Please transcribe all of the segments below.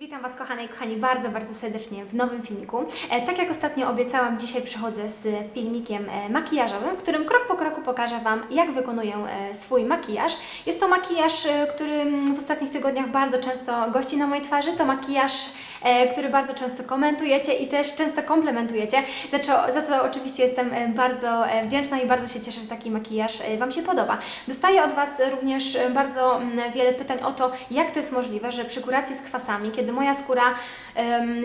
Witam Was kochane i kochani bardzo, bardzo serdecznie w nowym filmiku. E, tak jak ostatnio obiecałam, dzisiaj przychodzę z filmikiem e, makijażowym, w którym krok po kroku pokażę Wam, jak wykonuję e, swój makijaż. Jest to makijaż, który mm, w ostatnich tygodniach bardzo często gości na mojej twarzy. To makijaż, który bardzo często komentujecie i też często komplementujecie, za co, za co oczywiście jestem bardzo wdzięczna i bardzo się cieszę, że taki makijaż Wam się podoba. Dostaję od Was również bardzo mm, wiele pytań o to, jak to jest możliwe, że przy kuracji z kwasami, kiedy moja skóra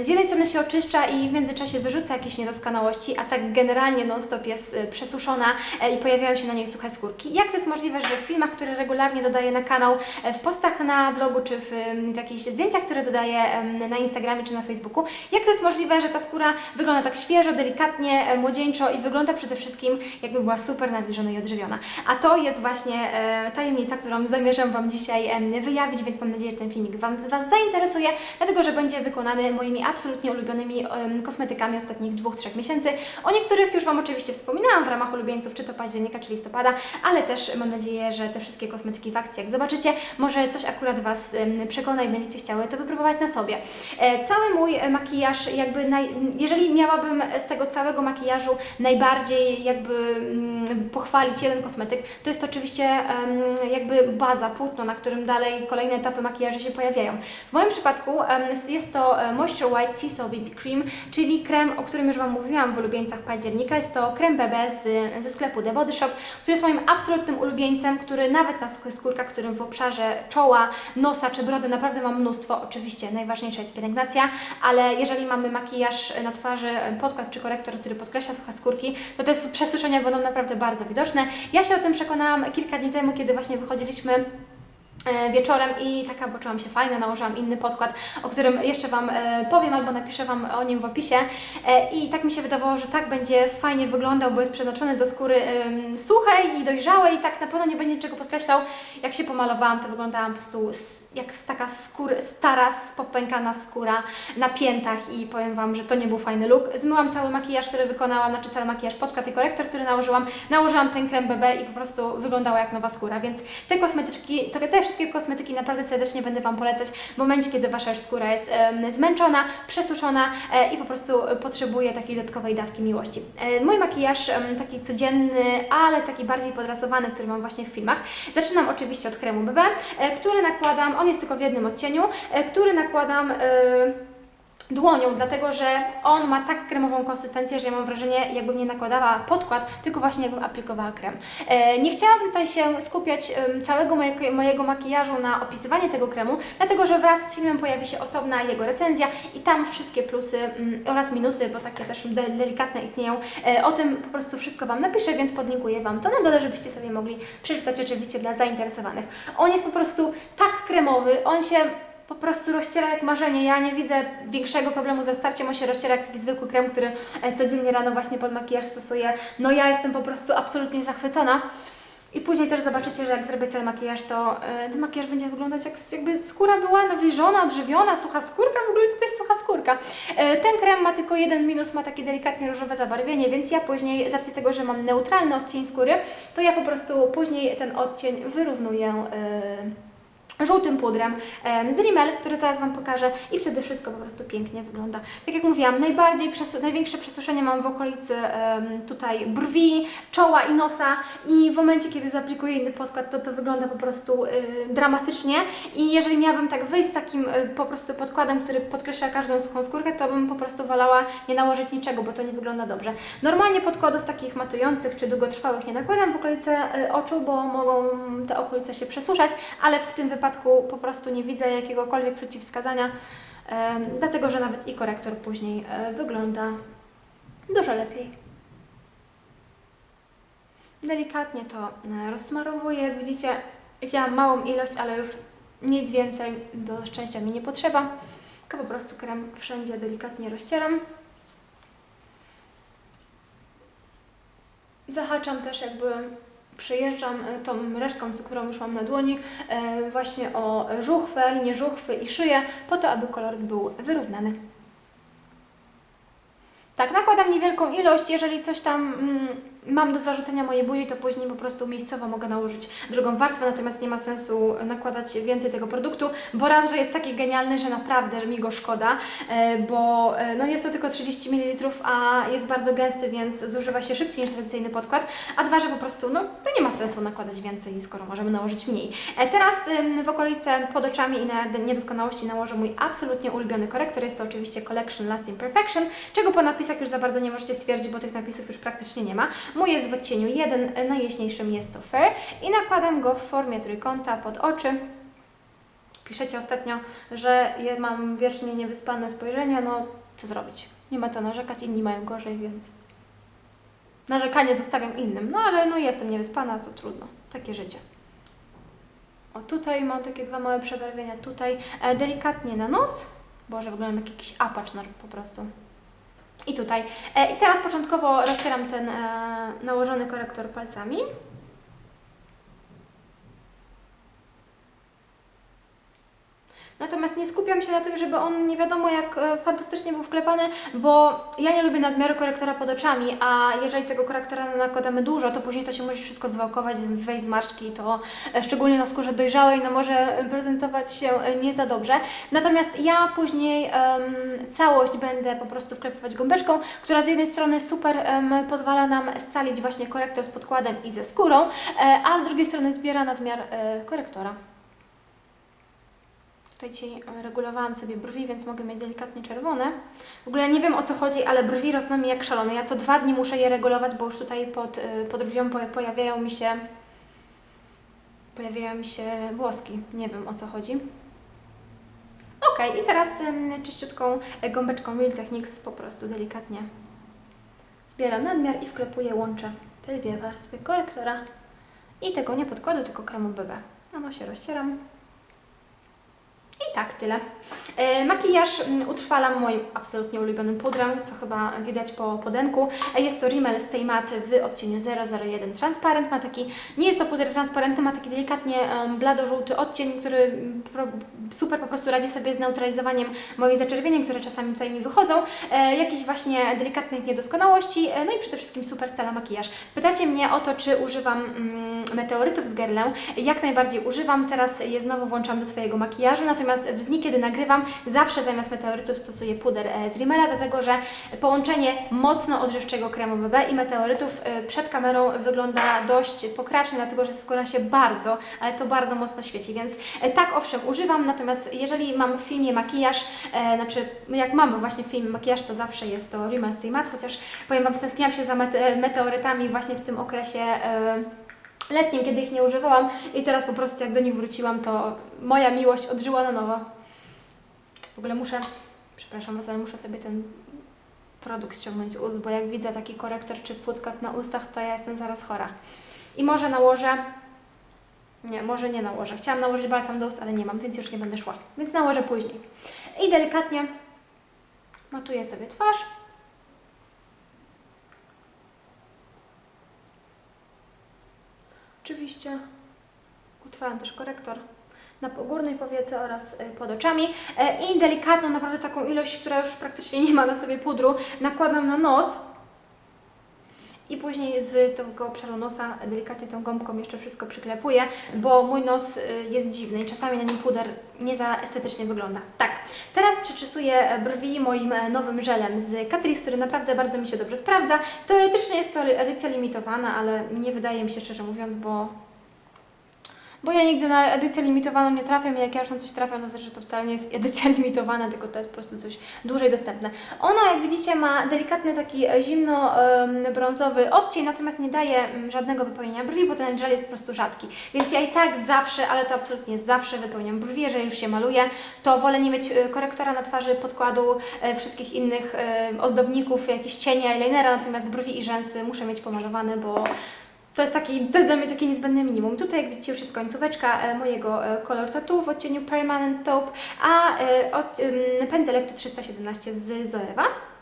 z jednej strony się oczyszcza i w międzyczasie wyrzuca jakieś niedoskonałości, a tak generalnie non-stop jest e, przesuszona e, i pojawiają się na niej suche skórki. Jak to jest możliwe, że w filmach, które regularnie dodaję na kanał, e, w postach na blogu czy w, w jakichś zdjęciach, które dodaję na Instagramie czy na Facebooku, jak to jest możliwe, że ta skóra wygląda tak świeżo, delikatnie, młodzieńczo i wygląda przede wszystkim jakby była super nawilżona i odżywiona. A to jest właśnie tajemnica, którą zamierzam Wam dzisiaj wyjawić, więc mam nadzieję, że ten filmik Wam, Was zainteresuje, dlatego że będzie wykonany moimi absolutnie ulubionymi kosmetykami ostatnich dwóch, trzech miesięcy. O niektórych już Wam oczywiście wspominałam w ramach ulubieńców, czy to października, czy listopada, ale też mam nadzieję, że te wszystkie kosmetyki w akcji, jak zobaczycie, może coś akurat Was przekona i będziecie chciały to wypróbować na sobie. E, Cały mój makijaż, jakby naj, jeżeli miałabym z tego całego makijażu najbardziej jakby mm, pochwalić jeden kosmetyk, to jest to oczywiście jakby baza, płótno, na którym dalej kolejne etapy makijażu się pojawiają. W moim przypadku jest to e, Moisture White Sea Salt BB Cream, czyli krem, o którym już Wam mówiłam w ulubieńcach października. Jest to krem BB z, ze sklepu The Body Shop, który jest moim absolutnym ulubieńcem, który nawet na suchych skórkach, którym w obszarze czoła, nosa czy brody naprawdę mam mnóstwo. Oczywiście najważniejsza jest pielęgnacja, ale jeżeli mamy makijaż na twarzy, podkład czy korektor, który podkreśla suche skórki, to te przesuszenia będą naprawdę bardzo widoczne. Ja się o tym przekonałam kilka dni temu, kiedy właśnie wychodziliśmy e, wieczorem i taka poczułam się fajna, nałożyłam inny podkład, o którym jeszcze Wam e, powiem albo napiszę Wam o nim w opisie e, i tak mi się wydawało, że tak będzie fajnie wyglądał, bo jest przeznaczony do skóry suchej i dojrzałej i tak na pewno nie będzie niczego podkreślał. Jak się pomalowałam, to wyglądałam po prostu jak taka skór, stara, popękana skóra na piętach i powiem Wam, że to nie był fajny look. Zmyłam cały makijaż, który wykonałam, znaczy cały makijaż, podkład i korektor, który nałożyłam. Nałożyłam ten krem BB i po prostu wyglądała jak nowa skóra, więc te kosmetyczki, to, te wszystkie kosmetyki naprawdę serdecznie będę Wam polecać w momencie, kiedy Wasza skóra jest em, zmęczona, przesuszona e, i po prostu potrzebuje takiej dodatkowej dawki miłości. E, mój makijaż em, taki codzienny, ale taki bardziej podrasowany, który mam właśnie w filmach. Zaczynam oczywiście od kremu BB, e, który nakładam, on jest tylko w jednym odcieniu, e, który nakładam e, dłonią, dlatego że on ma tak kremową konsystencję, że ja mam wrażenie, jakbym nie nakładała podkład, tylko właśnie jakbym aplikowała krem. E, nie chciałabym tutaj się skupiać całego mojego, makijażu na opisywanie tego kremu, dlatego że wraz z filmem pojawi się osobna jego recenzja i tam wszystkie plusy mm, oraz minusy, bo takie też de delikatne istnieją, e, o tym po prostu wszystko Wam napiszę, więc podlinkuję Wam to na dole, żebyście sobie mogli przeczytać oczywiście dla zainteresowanych. On jest po prostu tak kremowy, on się po prostu rozciera jak marzenie. Ja nie widzę większego problemu ze starciem, on się rozciera jak zwykły krem, który e, codziennie rano właśnie pod makijaż stosuję. No ja jestem po prostu absolutnie zachwycona. I później też zobaczycie, że jak zrobię cały makijaż, to e, ten makijaż będzie wyglądać jak, jakby skóra była nawilżona, odżywiona, sucha skórka. W ogóle to jest sucha skórka? E, ten krem ma tylko jeden minus, ma takie delikatnie różowe zabarwienie, więc ja później, z racji tego, że mam neutralny odcień skóry, to ja po prostu później ten odcień wyrównuję. E, żółtym pudrem em, z Rimmel, który zaraz Wam pokażę i wtedy wszystko po prostu pięknie wygląda. Tak jak mówiłam, najbardziej przesu- największe przesuszenie mam w okolicy em, tutaj brwi, czoła i nosa i w momencie, kiedy zaaplikuję inny podkład, to to wygląda po prostu y, dramatycznie i jeżeli miałabym tak wyjść z takim y, po prostu podkładem, który podkreśla każdą suchą skórkę, to bym po prostu wolała nie nałożyć niczego, bo to nie wygląda dobrze. Normalnie podkładów takich matujących czy długotrwałych nie nakładam w okolice y, oczu, bo mogą te okolice się przesuszać, ale w tym wypadku po prostu nie widzę jakiegokolwiek przeciwwskazania, dlatego że nawet i korektor później e, wygląda dużo lepiej. Delikatnie to e, rozsmarowuję. Widzicie, wzięłam małą ilość, ale już nic więcej do szczęścia mi nie potrzeba. Tylko po prostu krem wszędzie delikatnie rozcieram. Zahaczam też jakby przejeżdżam e, tą resztką, którą już mam na dłoni, e, właśnie o żuchwę, linię żuchwy i szyję, po to, aby kolor był wyrównany. Tak, nakładam niewielką ilość, jeżeli coś tam mm, mam do zarzucenia mojej buzi, to później po prostu miejscowo mogę nałożyć drugą warstwę, natomiast nie ma sensu nakładać więcej tego produktu, bo raz, że jest taki genialny, że naprawdę mi go szkoda, e, bo e, no jest to tylko 30 ml, a jest bardzo gęsty, więc zużywa się szybciej niż tradycyjny podkład, a dwa, że po prostu no, no nie ma sensu nakładać więcej, skoro możemy nałożyć mniej. E, Teraz w okolice pod oczami i na niedoskonałości nałożę mój absolutnie ulubiony korektor, jest to oczywiście Collection Lasting Perfection, czego po napisach już za bardzo nie możecie stwierdzić, bo tych napisów już praktycznie nie ma. Mój jest w odcieniu 1, najjaśniejszym jest to Fair i nakładam go w formie trójkąta pod oczy. Piszecie ostatnio, że ja mam wiecznie niewyspane spojrzenia, no co zrobić? Nie ma co narzekać, inni mają gorzej, więc narzekanie zostawiam innym. No ale no jestem niewyspana, to trudno, takie życie. O tutaj mam takie dwa małe przebarwienia, tutaj e, delikatnie na nos, Boże, wyglądam jak jakiś apacz po prostu. I tutaj. E, I teraz początkowo rozcieram ten e, nałożony korektor palcami. Natomiast nie skupiam się na tym, żeby on nie wiadomo jak e, fantastycznie był wklepany, bo ja nie lubię nadmiaru korektora pod oczami, a jeżeli tego korektora nakładamy dużo, to później to się może wszystko zwałkować, wejść zmarszczki, to e, szczególnie na skórze dojrzałej, no może prezentować się e, nie za dobrze. Natomiast ja później em, całość będę po prostu wklepywać gąbeczką, która z jednej strony super em, pozwala nam scalić właśnie korektor z podkładem i ze skórą, a z drugiej strony zbiera nadmiar korektora. Tutaj dzisiaj regulowałam sobie brwi, więc mogę mieć delikatnie czerwone. W ogóle nie wiem o co chodzi, ale brwi rosną mi jak szalone. Ja co dwa dni muszę je regulować, bo już tutaj pod, y, pod brwią po- pojawiają mi się pojawiają mi się włoski. Nie wiem o co chodzi. Ok, i teraz czyściutką e, gąbeczką Real Techniques po prostu delikatnie zbieram nadmiar i wklepuję, łączę te dwie warstwy korektora i tego nie podkładu, tylko kremu BB. Na nosie rozcieram. Tak, tyle. E, makijaż mm, utrwalam moim absolutnie ulubionym pudrem, co chyba widać po podenku. E, Jest to Rimmel Stay Matte w odcieniu 001 Transparent. Ma taki, nie jest to puder transparentny, ma taki delikatnie blado-żółty odcień, który mm, super po prostu radzi sobie z neutralizowaniem moich zaczerwienień, które czasami tutaj mi wychodzą. E, jakieś właśnie delikatnych niedoskonałości, e, no i przede wszystkim super scala makijaż. Pytacie mnie o to, czy używam mm, meteorytów z Guerlain. Jak najbardziej używam, teraz je znowu włączam do swojego makijażu, natomiast w dni, kiedy nagrywam, zawsze zamiast meteorytów stosuję puder e, z Rimmela, dlatego że połączenie mocno odżywczego kremu BB i meteorytów e, przed kamerą wygląda dość pokracznie, dlatego że skóra się bardzo, ale to bardzo mocno świeci, więc e, tak, owszem, używam, natomiast jeżeli mam w filmie makijaż, e, znaczy jak mam właśnie w filmie makijaż, to zawsze jest to Rimmel Stay Matte, chociaż powiem Wam, stęskniłam się za mete meteorytami właśnie w tym okresie e, letnim, kiedy ich nie używałam i teraz po prostu jak do nich wróciłam, to moja miłość odżyła na nowo. W ogóle muszę, przepraszam Was, ale muszę sobie ten produkt ściągnąć ust, bo jak widzę taki korektor czy płótkot na ustach, to ja jestem zaraz chora. I może nałożę, nie, może nie nałożę. Chciałam nałożyć balsam do ust, ale nie mam, więc już nie będę szła. Więc nałożę później. I delikatnie matuję sobie twarz. Oczywiście utrwalam też korektor na górnej powiece oraz y, pod oczami E, i delikatną, naprawdę taką ilość, która już praktycznie nie ma na sobie pudru, nakładam na nos i później z tego obszaru nosa delikatnie tą gąbką jeszcze wszystko przyklepuję, bo mój nos y, jest dziwny i czasami na nim puder nie za estetycznie wygląda. Tak, teraz przeczesuję brwi moim e, nowym żelem z Catrice, który naprawdę bardzo mi się dobrze sprawdza. Teoretycznie jest to edycja limitowana, ale nie wydaje mi się szczerze mówiąc, bo bo ja nigdy na edycję limitowaną nie trafiam i jak ja już na coś trafiam, to znaczy, że to wcale nie jest edycja limitowana, tylko to jest po prostu coś dłużej dostępne. Ona, jak widzicie, ma delikatny taki e, zimno-brązowy odcień, natomiast nie daje mm, żadnego wypełnienia brwi, bo ten gel jest po prostu rzadki. Więc ja i tak zawsze, ale to absolutnie zawsze wypełniam brwi, jeżeli już się maluję, to wolę nie mieć e, korektora na twarzy, podkładu, e, wszystkich innych ozdobników, jakieś cienie, eyelinera, natomiast brwi i rzęsy muszę mieć pomalowane, bo to jest, taki, to jest dla mnie takie niezbędne minimum. Tutaj, jak widzicie, już jest końcóweczka e, mojego e, Color Tattoo w odcieniu Permanent Taupe, a e, od, pędzelek to 317 z Zoewa.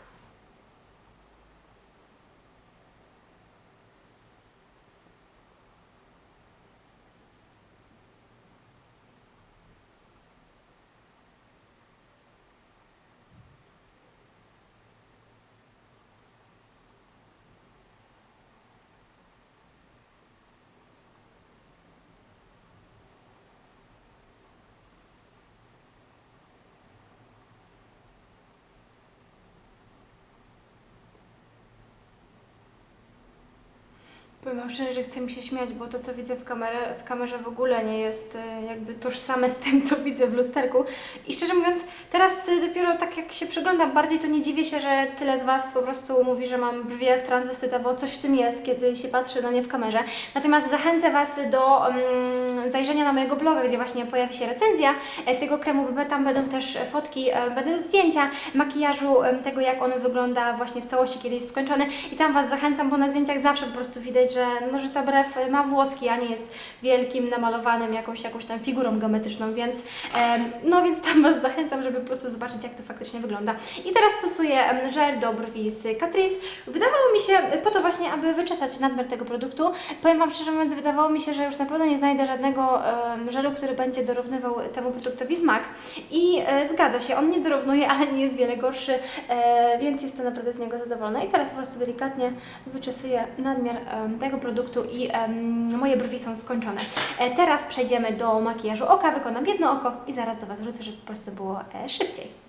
Powiem szczerze, że chce mi się śmiać, bo to, co widzę w, kamerę, w kamerze w ogóle nie jest e, jakby tożsame z tym, co widzę w lusterku. I szczerze mówiąc, teraz e, dopiero tak jak się przyglądam bardziej, to nie dziwię się, że tyle z Was po prostu mówi, że mam brwi jak transwestyta, bo coś w tym jest, kiedy się patrzy na nie w kamerze. Natomiast zachęcę Was do mm, zajrzenia na mojego bloga, gdzie właśnie pojawi się recenzja e, tego kremu BB. Tam będą też fotki, będą zdjęcia makijażu, tego jak on wygląda właśnie w całości, kiedy jest skończony. I tam Was zachęcam, bo na zdjęciach zawsze po prostu widać, że, no, że ta brew ma włoski, a nie jest wielkim, namalowanym jakąś, jakąś tam figurą geometryczną, więc no więc tam Was zachęcam, żeby po prostu zobaczyć, jak to faktycznie wygląda. I teraz stosuję żel do brwi z Catrice. Wydawało mi się, po to właśnie, aby wyczesać nadmiar tego produktu, powiem Wam szczerze mówiąc, wydawało mi się, że już na pewno nie znajdę żadnego żelu, który będzie dorównywał temu produktowi smak. I e, zgadza się, on nie dorównuje, ale nie jest wiele gorszy, e, więc jestem naprawdę z niego zadowolona. I teraz po prostu delikatnie wyczesuję nadmiar tego produktu i em, moje brwi są skończone. E, teraz przejdziemy do makijażu oka, wykonam jedno oko i zaraz do Was wrócę, żeby po prostu było e, szybciej.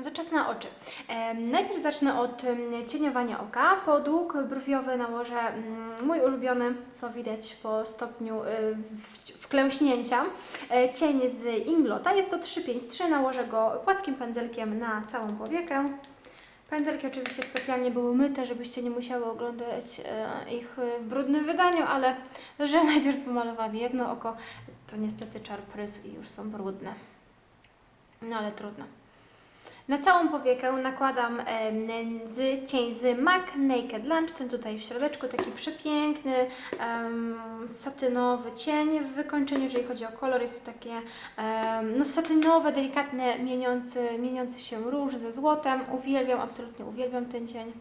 No to czas na oczy. Najpierw zacznę od cieniowania oka. Podług brwiowy nałożę mm, mój ulubiony, co widać po stopniu y, wklęśnięcia, e, cień z Inglota. Jest to 353. Nałożę go płaskim pędzelkiem na całą powiekę. Pędzelki oczywiście specjalnie były myte, żebyście nie musiały oglądać e, ich e, w brudnym wydaniu, ale że najpierw pomalowałam jedno oko, to niestety czar prysł i już są brudne. No ale trudno. Na całą powiekę nakładam cień z MAC Naked Lunch, ten tutaj w środeczku, taki przepiękny, satynowy cień w wykończeniu, jeżeli chodzi o kolor, jest to takie no, satynowe, delikatne, mieniący, mieniący się róż ze złotem. Uwielbiam, absolutnie uwielbiam ten cień.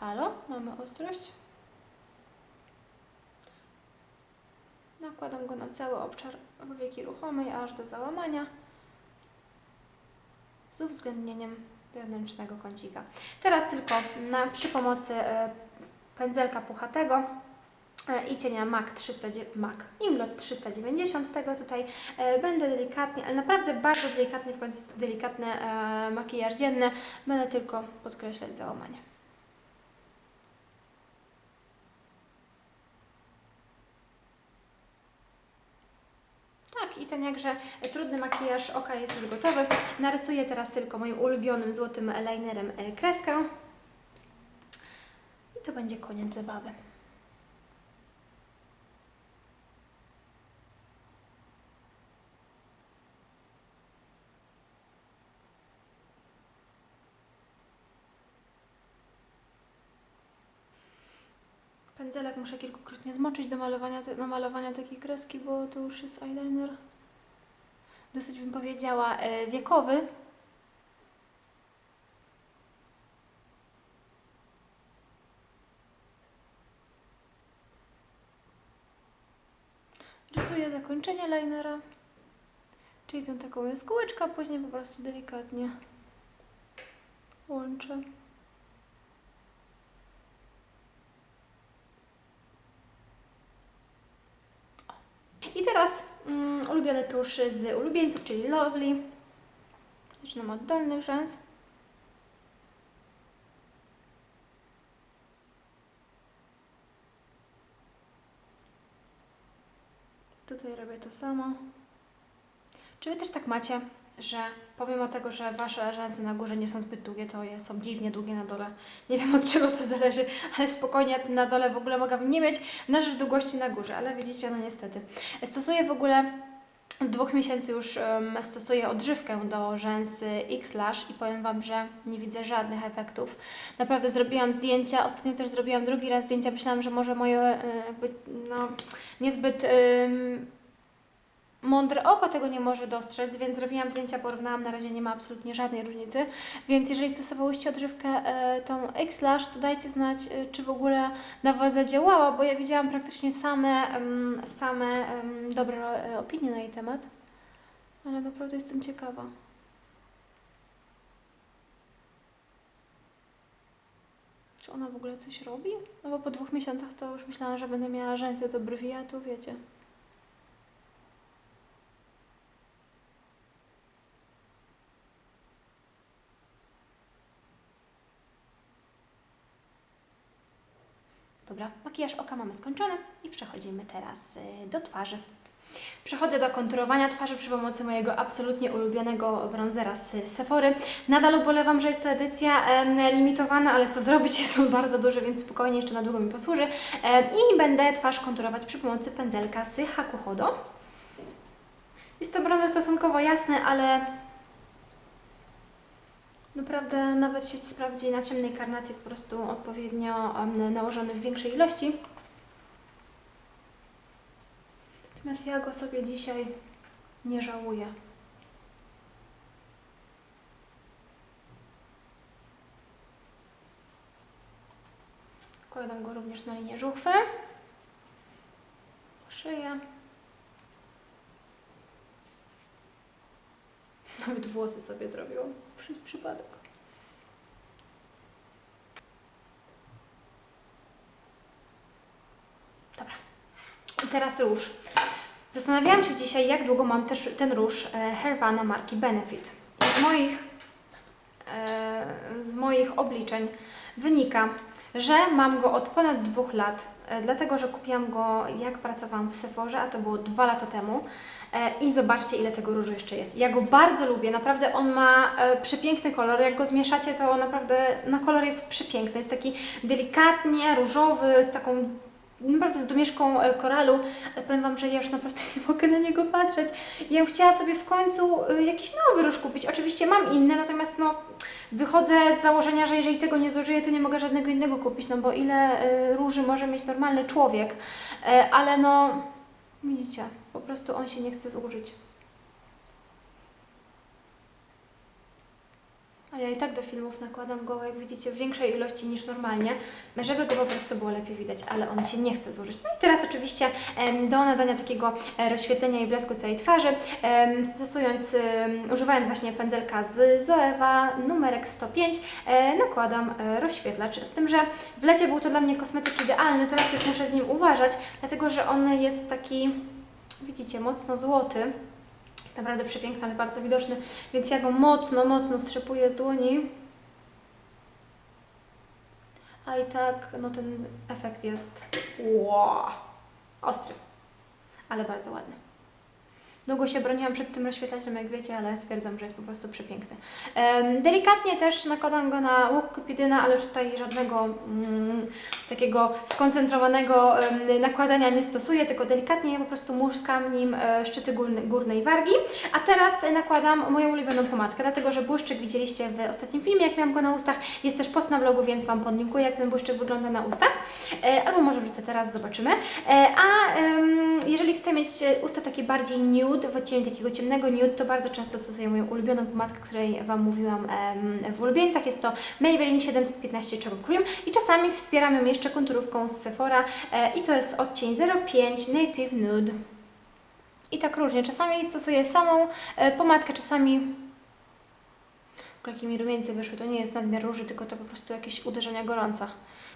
Halo, mamy ostrość? Nakładam go na cały obszar powieki ruchomej, aż do załamania z uwzględnieniem wewnętrznego kącika. Teraz tylko na, przy pomocy e, pędzelka puchatego e, i cienia MAC 300, MAC Inglot 390 tego tutaj e, będę delikatnie, ale naprawdę bardzo delikatnie, w końcu jest to delikatny e, makijaż dzienny, będę tylko podkreślać załamanie. Tak, i ten jakże trudny makijaż oka jest już gotowy. Narysuję teraz tylko moim ulubionym złotym linerem e, kreskę. I to będzie koniec zabawy. Pędzelek muszę kilkukrotnie zmoczyć do malowania, do malowania takiej kreski, bo to już jest eyeliner dosyć bym powiedziała e, wiekowy. Rysuję zakończenie linera, czyli tą taką jaskółeczkę, później po prostu delikatnie łączę. I teraz mm, ulubione tusze z ulubieńców, czyli Lovely. Zaczynam od dolnych rzęs. Tutaj robię to samo. Czy Wy też tak macie, że pomimo tego, że Wasze rzęsy na górze nie są zbyt długie, to je są dziwnie długie na dole. Nie wiem od czego to zależy, ale spokojnie na dole w ogóle mogłabym nie mieć na rzecz długości na górze, ale widzicie, no niestety. Stosuję w ogóle od dwóch miesięcy już em, stosuję odżywkę do rzęs X-Lash i powiem Wam, że nie widzę żadnych efektów. Naprawdę zrobiłam zdjęcia, ostatnio też zrobiłam drugi raz zdjęcia, myślałam, że może moje e, jakby, no, niezbyt mądre oko tego nie może dostrzec, więc zrobiłam zdjęcia, porównałam, na razie nie ma absolutnie żadnej różnicy, więc jeżeli stosowałyście odżywkę e, tą X-Lash, to dajcie znać, e, czy w ogóle na Was zadziałała, bo ja widziałam praktycznie same, same dobre e, opinie na jej temat, ale naprawdę jestem ciekawa. Czy ona w ogóle coś robi? No bo po dwóch miesiącach to już myślałam, że będę miała rzęsy do brwi, a tu wiecie. Dobra, makijaż oka mamy skończony i przechodzimy teraz y, do twarzy. Przechodzę do konturowania twarzy przy pomocy mojego absolutnie ulubionego bronzera z Sephory. Nadal ubolewam, że jest to edycja em, limitowana, ale co zrobić, jest on bardzo duży, więc spokojnie jeszcze na długo mi posłuży. Em, I będę twarz konturować przy pomocy pędzelka z Hakuhodo. Jest to bronzer stosunkowo jasny, ale naprawdę nawet się sprawdzi na ciemnej karnacji po prostu odpowiednio nałożony w większej ilości. Natomiast ja go sobie dzisiaj nie żałuję. Kładam go również na linię żuchwy, szyję. Nawet włosy sobie zrobiłam przez przypadek. Dobra. I teraz róż. Zastanawiałam się dzisiaj, jak długo mam też ten róż e, Hervana marki Benefit. I z moich, e, z moich obliczeń wynika, że mam go od ponad dwóch lat, e, dlatego że kupiłam go jak pracowałam w Sephorze, a to było dwa lata temu. E, I zobaczcie, ile tego różu jeszcze jest. Ja go bardzo lubię, naprawdę on ma e, przepiękny kolor. Jak go zmieszacie, to naprawdę no, kolor jest przepiękny. Jest taki delikatnie różowy, z taką naprawdę z domieszką e, koralu, ale powiem Wam, że ja już naprawdę nie mogę na niego patrzeć. Ja chciała sobie w końcu jakiś nowy róż kupić. Oczywiście mam inne, natomiast no wychodzę z założenia, że jeżeli tego nie zużyję, to nie mogę żadnego innego kupić, no bo ile róży może mieć normalny człowiek, ale no widzicie, po prostu on się nie chce zużyć. A ja i tak do filmów nakładam go, jak widzicie, w większej ilości niż normalnie, żeby go po prostu było lepiej widać, ale on się nie chce zużyć. No i teraz oczywiście do nadania takiego e, rozświetlenia i blasku całej twarzy, stosując, używając właśnie pędzelka z Zoewa numerek 105, e, nakładam e, rozświetlacz. Z tym, że w lecie był to dla mnie kosmetyk idealny, teraz już muszę z nim uważać, dlatego że on jest taki, widzicie, mocno złoty. Jest naprawdę przepiękny, ale bardzo widoczny, więc ja go mocno, mocno strzepuję z dłoni. A i tak, no ten efekt jest wow, ostry, ale bardzo ładny. Długo się broniłam przed tym rozświetlaczem, jak wiecie, ale stwierdzam, że jest po prostu przepiękny. Delikatnie też nakładam go na łuk kupidyna, ale tutaj żadnego mm, takiego skoncentrowanego nakładania nie stosuję, tylko delikatnie po prostu muskam nim e, szczyty górne, górnej wargi. A teraz nakładam moją ulubioną pomadkę, dlatego że błyszczyk widzieliście w ostatnim filmie, jak miałam go na ustach. Jest też post na vlogu, więc Wam podlinkuję, jak ten błyszczyk wygląda na ustach. E, albo może wrzucę teraz, zobaczymy. E, a jeżeli chcę mieć usta takie bardziej nude, w odcieniu takiego ciemnego nude, to bardzo często stosuję moją ulubioną pomadkę, której Wam mówiłam w ulubieńcach. Jest to Maybelline 715 Chocolate Cream i czasami wspieram ją jeszcze konturówką z Sephora e, i to jest odcień 05 Native Nude. I tak różnie. Czasami stosuję samą e, pomadkę, czasami jakie mi rumieńce wyszły. To nie jest nadmiar róży, tylko to po prostu jakieś uderzenia gorąca.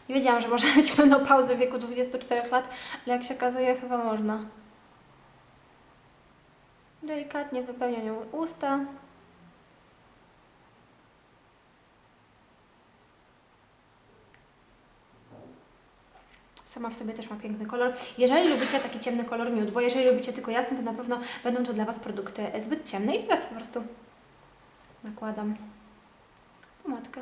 Nie wiedziałam, że można mieć menopauzę w wieku 24 lat, ale jak się okazuje, chyba można. Delikatnie wypełniam nią usta. Sama w sobie też ma piękny kolor. Jeżeli lubicie taki ciemny kolor nude, bo jeżeli lubicie tylko jasny, to na pewno będą to dla Was produkty zbyt ciemne. I teraz po prostu nakładam pomadkę.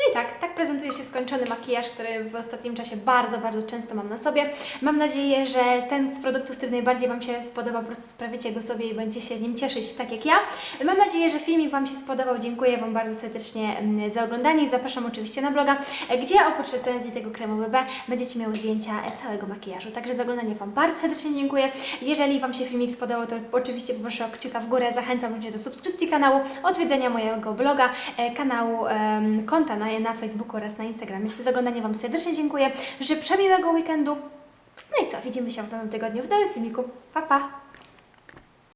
No i tak, tak prezentuje się skończony makijaż, który w ostatnim czasie bardzo, bardzo często mam na sobie. Mam nadzieję, że ten z produktów, który najbardziej Wam się spodoba, po prostu sprawicie go sobie i będziecie się nim cieszyć, tak jak ja. Mam nadzieję, że filmik Wam się spodobał. Dziękuję Wam bardzo serdecznie mm, za oglądanie i zapraszam oczywiście na bloga, gdzie oprócz recenzji tego kremu BB będziecie miały zdjęcia całego makijażu. Także za oglądanie Wam bardzo serdecznie dziękuję. Jeżeli Wam się filmik spodobał, to oczywiście poproszę o kciuka w górę. Zachęcam również do subskrypcji kanału, odwiedzenia mojego bloga, e, kanału, konta na, na Facebooku oraz na Instagramie. Za oglądanie Wam serdecznie dziękuję. Życzę przemiłego weekendu. No i co, widzimy się w nowym tygodniu w nowym filmiku. Pa, pa!